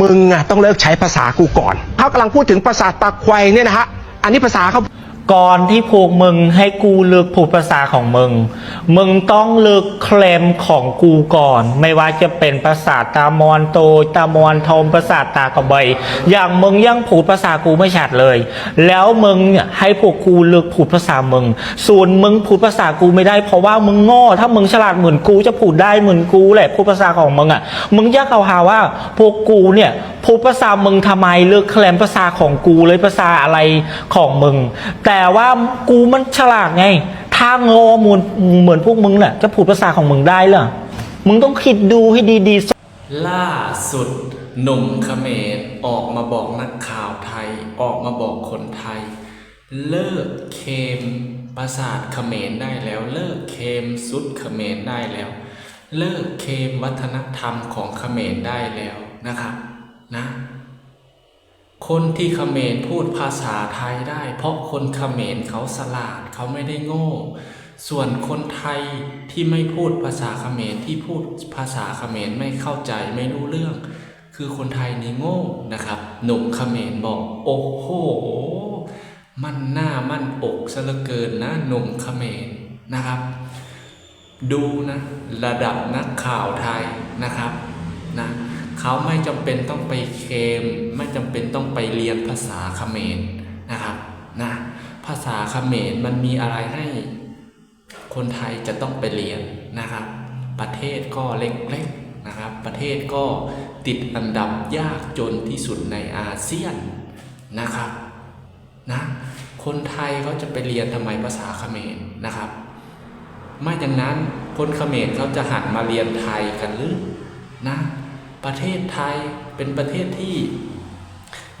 มึงอะต้องเลิกใช้ภาษากูก่อนเขากำลังพูดถึงภาษาตะไควยเนี่ยนะฮะอันนี้ภาษาเขา ก่อนที่พวกมึงให้กูเลือกพูดภาษาของมึง มึงต้องเลือกเคลมของกูก่อน ไม่ว่าจะเป็นภาษาตามอนโต ตามอนทมภาษาตากระเบยอย่างมึงยังพูดภาษากูไม่ชัดเลย แล้วมึงให้พวกกูเลือกพูดภาษามึง ส่วนมึงพูดภาษากูไม่ได้เพราะว่ามึงโง่ถ้ามึงฉลาดเหมือนกูจะพูดได้เหมือนกูแหละพูดภาษาของมึงอะ มึงยากเอาหาว่า พวกกูเนี่ยพูดภาษามึงทำไมเลือกแคลมภาษาของกูเลยภาษาอะไรของมึง แต่ว่ากูมันฉลาดไงถ้าโง่เหมือนเหมือนพวกมึงน่ะจะพูดภาษาของมึงได้เหรอ มึงต้องคิดดูให้ดีๆ ล่าสุด หนุ่มเขมรออกมาบอกนักข่าวไทย ออกมาบอกคนไทย เลิกเคมประสาทเขมรได้แล้ว เลิกเคมสุดเขมรได้แล้ว เลิกเคมวัฒนธรรมของเขมรได้แล้วนะครับนะ คนที่เขมรพูดภาษาไทยได้ เพราะคนเขมรเขาสลาดเขาไม่ได้โง่ ส่วนคนไทยที่ไม่พูดภาษาเขมรที่พูดภาษาเขมรไม่เข้าใจไม่รู้เรื่อง คือคนไทยนี่โง่นะครับหนุ่มเขมรบอกโอ้โหมั่นหน้ามั่นอกซะเหลือเกินนะหนุ่มเขมรนะครับ ดูนะ ระดับนักข่าวไทยนะครับนะ เขาไม่จำเป็นต้องไปเคม ไม่จำเป็นต้องไปเรียนภาษาเขมรนะครับนะภาษาเขมรมันมีอะไรให้คนไทยจะต้องไปเรียนนะครับ ประเทศก็เล็กๆนะครับ ประเทศก็ติดอันดับยากจนที่สุดในอาเซียนนะครับนะคนไทยเขาจะไปเรียนทำไมภาษาเขมรนะครับไม่อย่างนั้นคนเขมรเขาจะหันมาเรียนไทยกันหรือนะ ประเทศไทยเป็นประเทศที่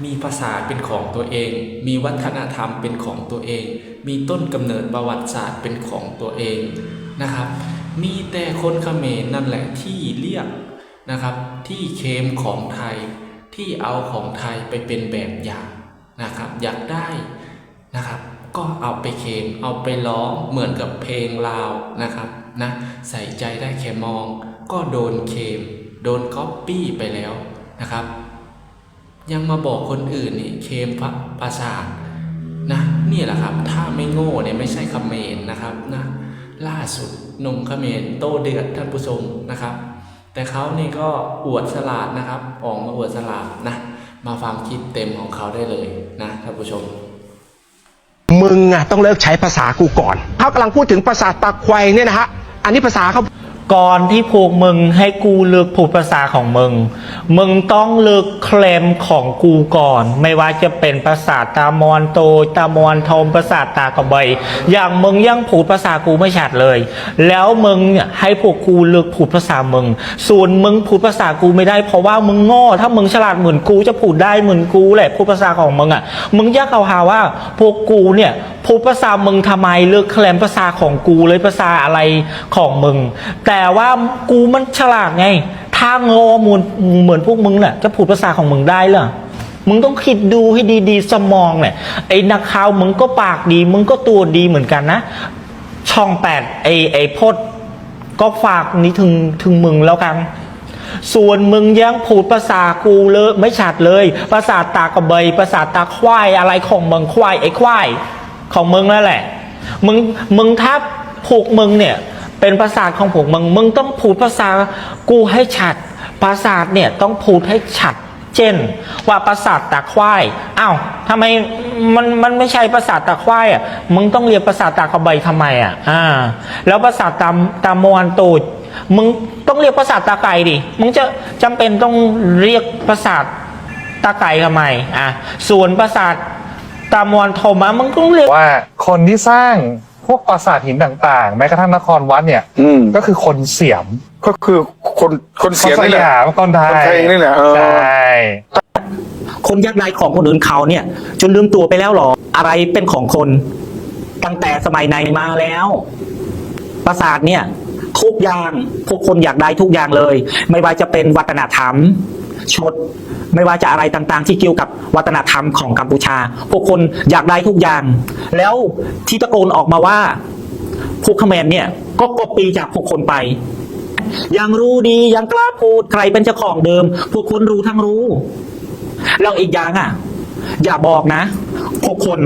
มีภาษาเป็นของตัวเอง มีวัฒนธรรมเป็นของตัวเอง มีต้นกำเนิดประวัติศาสตร์เป็นของตัวเองนะครับ มีแต่คนเขมรนั่นแหละที่เรียกนะครับ ที่เคมของไทย ที่เอาของไทยไปเป็นแบบอย่างนะครับ อยากได้นะครับ ก็เอาไปเคมเอาไปร้องเหมือนกับเพลงลาวนะครับนะใส่ใจได้แค่มอง ก็โดนเคม โดนก๊อปปี้ไปแล้วนะครับ ยังมาบอกคนอื่นนี่เคมพระประสาทนะนี่แหละครับ ถ้าไม่โง่เนี่ยไม่ใช่เขมรนะครับนะล่าสุดหนุ่มเขมรโตเดือดท่านผู้ชมนะครับ แต่เขานี่ก็อวดสลาดนะครับ ออกมาอวดสลาดนะมาฟังคลิปเต็มของเขาได้เลยนะท่านผู้ชมมึงอะต้องเลิกใช้ภาษากูก่อนเขากำลังพูดถึงภาษาตะไควยเนี่ยนะฮะ อันนี้ภาษาเขา ก่อนที่พวกมึงให้กูเลือกพูดภาษาของมึง มึงต้องเลือกเคลมของกูก่อน ไม่ว่าจะเป็นภาษาตามอนโต ตามอนทมภาษาตากระเบยอย่างมึงยังพูดภาษากูไม่ชัดเลย แล้วมึงให้พวกกูเลือกพูดภาษามึง ส่วนมึงพูดภาษากูไม่ได้ เพราะว่ามึงโง่ถ้ามึงฉลาดเหมือนกูจะพูดได้เหมือนกูแหละพูดภาษาของมึงอะ มึงยากเอาหาว่าพวกกูเนี่ย พูดภาษามึงทำไมเลือกแคลมภาษาของกูเลยภาษาอะไรของมึง แต่ว่ากูมันฉลาดไงถ้าโง่มือนเหมือนพวกมึงน่ะจะพูดภาษาของมึงได้เหรอมึงต้องคิดดูให้ดีๆสมองเนี่ยไอ้นักข่าวมึงก็ปากดี มึงก็ตัวดีเหมือนกันนะ ช่องแปดไอ้ไอ้พดก็ฝากนี้ถึงถึงมึงแล้วกัน ส่วนมึงยังพูดภาษากูเลยไม่ชัดเลย ภาษาตากระเบยภาษาตาควายอะไรของมึงควายไอ้ควาย ของมึงนั่นแหละ มึงมึงถ้าผูกมึงเนี่ย เป็นภาษาของผมมึง มึงต้องพูดภาษากูให้ชัด ภาษาเนี่ยต้องพูดให้ชัด เช่น ว่าประสาตาควายอ้าวทำไมมันมันไม่ใช่ประสาตาควายอะ มึงต้องเรียนประสาตากระเบทำไมอะ อ่า แล้วประสาตามตามวนตูดมึงต้องเรียกประสาตาไก่ดิ มึงจะจำเป็นต้องเรียกประสาตาไก่ทำไม อะ ส่วนประสา ตามวนโทมะมึงก็ต้องเรียกว่าคนที่สร้างพวกปราสาทหินต่างๆ แม้กระทั่งนครวัดเนี่ยอืมก็คือคนเสียมก็คือคนคนเสียงคนนี่สแหละยามคนไทคนไทยยนี่แหละเออ ใช่ คนยักษ์ใดของคนอื่นเขาเนี่ย จนลืมตัวไปแล้วหรอ อะไรเป็นของคนตั้งแต่สมัยไหนมาแล้ว ปราสาทเนี่ยทุกอย่างพวกคนอยากได้ทุกอย่างเลย ไม่ว่าจะเป็นวัฒนธรรม ชดไม่ว่าจะอะไรต่างๆ ที่เกี่ยวกับวัฒนธรรมของกัมพูชา พวกคนอยากได้ทุกอย่าง แล้วที่ตะโกนออกมาว่าพวกเขมรเนี่ยก็ก๊อปปี้จากพวกคนไป ยังรู้ดียังกล้าพูดใครเป็นเจ้าของเดิม พวกคนรู้ทั้งรู้แล้วอีกอย่างอะ อย่าบอกนะ พวกคน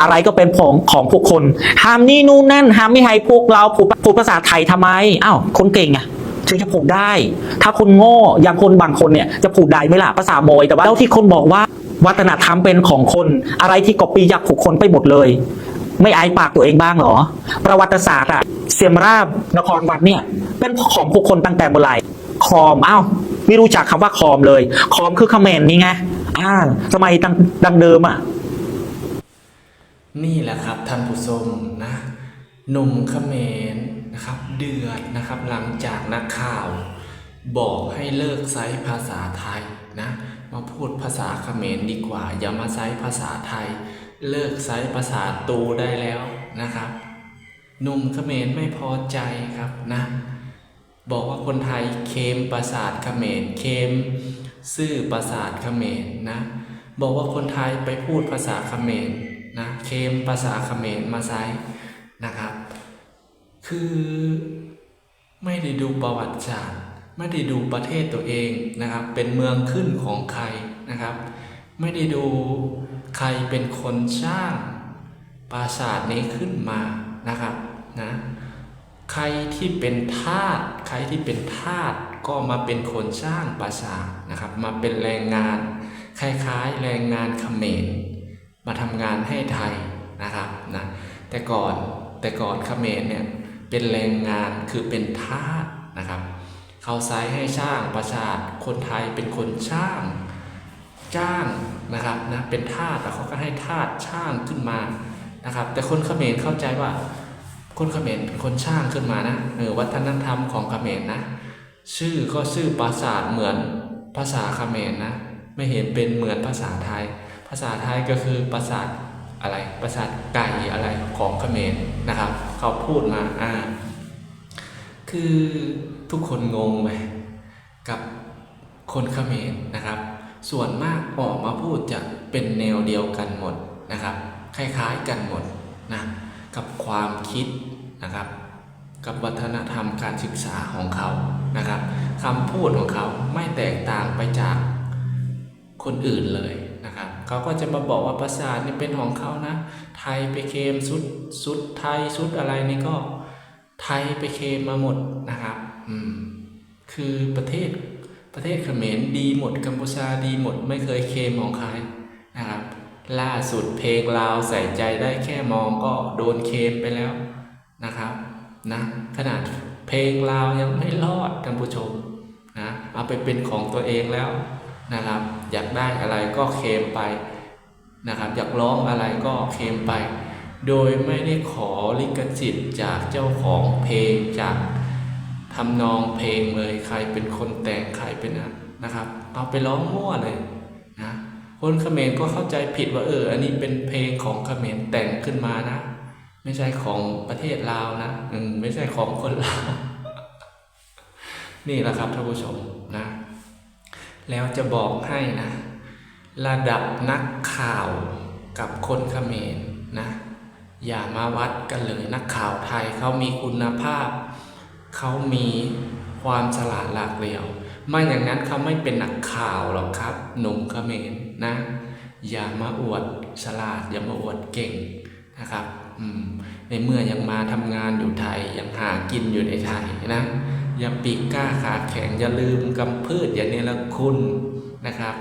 อะไรก็เป็นของของพวกคนห้ามนี่นู่นนั่นห้ามไม่ให้พวกเราพูดภาษาไทยทำไมอ้าวคนเก่งอะ ถึงจะพูดได้ ถ้าคนโง่อย่างคนบางคนเนี่ยจะพูดได้ไหมล่ะภาษาโมยแต่ว่าแล้วที่คนบอกว่าวัฒนธรรมเป็นของคนอะไรที่ก๊อปปี้จากผู้คนไปหมดเลย ไม่อายปากตัวเองบ้างเหรอ ประวัติศาสตร์อะเสียมราบนครวัดเนี่ย เป็นของผู้คนตั้งแต่เมื่อไหร่คอมอ้าวไม่รู้จักคำว่าคอมเลย คอมคือเขมรน,นี่ไงอ่าสมัยดังดังเดิมอะนี่แหละครับท่านผู้ชมนะหนุ่มเขมร นะครับ เดือดนะครับหลังจากนักข่าว บอกให้เลิกใช้ภาษาไทยนะมาพูดภาษาเขมรดีกว่า อย่ามาใช้ภาษาไทย เลิกใช้ภาษาตูได้แล้วนะครับหนุ่มเขมรไม่พอใจครับนะบอกว่าคนไทยเคมประสาทเขมรเคมซื่อประสาทเขมรนะบอกว่าคนไทยไปพูดภาษาเขมรนะเคมภาษาเขมรมาใช้นะครับ คือไม่ได้ดูประวัติศาสตร์ ไม่ได้ดูประเทศตัวเองนะครับ เป็นเมืองขึ้นของใครนะครับ ไม่ได้ดูใครเป็นคนสร้างปราสาทนี้ขึ้นมานะครับนะใครที่เป็นทาสใครที่เป็นทาสก็มาเป็นคนสร้างปราสาทนะครับ มาเป็นแรงงาน คล้ายๆ แรงงานเขมรมาทำงานให้ไทยนะครับนะแต่ก่อนแต่ก่อนเขมรเนี่ย เป็นแรงงานคือเป็นทาสนะครับ เขาใช้ให้สร้างปราสาทคนไทยเป็นคนสร้าง จ้างนะครับนะเป็นทาสแต่เขาก็ให้ทาสช่างขึ้นมานะครับ แต่คนเขมรเข้าใจว่าคนเขมรเป็นคนสร้างขึ้นมานะเออวัฒนธรรมของเขมรนะ ชื่อก็ชื่อปราสาทเหมือนภาษาเขมรนะ ไม่เห็นเป็นเหมือนภาษาไทย ภาษาไทยก็คือปราสาท อะไรปราสาทไก่อะไรของเขมรนะครับ เขาพูดมาอ่าคือทุกคนงงไหมกับคนเขมรนะครับ ส่วนมากออกมาพูดจะเป็นแนวเดียวกันหมดนะครับ คล้ายๆกันหมดนะกับความคิดนะครับ กับวัฒนธรรมการศึกษาของเขานะครับคำพูดของเขาไม่แตกต่างไปจากคนอื่นเลยนะครับ เขาก็จะมาบอกว่าภาษานี่เป็นของเขานะ ไทยไปเคมชุดชุดไทยชุดอะไรนี่ก็ ไทยไปเคมมาหมดนะครับ อืม คือประเทศประเทศเขมรดีหมดกัมพูชาดีหมดไม่เคยเคมของใครนะครับ ล่าสุดเพลงลาวใส่ใจได้แค่มองก็โดนเคมไปแล้วนะครับนะขนาดเพลงลาวยังไม่รอดท่านผู้ชมนะเอาไปเป็นของตัวเองแล้ว นะครับ อยากได้อะไรก็เคมไปนะครับ อยากร้องอะไรก็เคมไป โดยไม่ได้ขอลิขสิทธิ์จากเจ้าของเพลงจากทำนองเพลงเลยใครเป็นคนแต่งใครเป็นนะครับเอาไปร้องมั่วเลยนะคนเขมรก็เข้าใจผิดว่าเออ อันนี้เป็นเพลงของเขมรแต่งขึ้นมานะ ไม่ใช่ของประเทศลาวนะอืมไม่ใช่ของคนลาวนี่แหละครับท่านผู้ชม แล้วจะบอกให้นะ ระดับนักข่าวกับคนเขมรนะ อย่ามาวัดกันเลยนักข่าวไทยเขามีคุณภาพ เขามีความฉลาดหลากเหลี่ยวไม่อย่างนั้นเขาไม่เป็นนักข่าวหรอกครับ หนุ่มเขมรนะ อย่ามาอวดฉลาด อย่ามาอวดเก่งนะครับในเมื่อยังมาทำงานอยู่ไทยยังหากินอยู่ในไทยนะ อย่าปีกกล้าขาแข็งอย่าลืมกำพืชอย่าเนรคุณนะครับ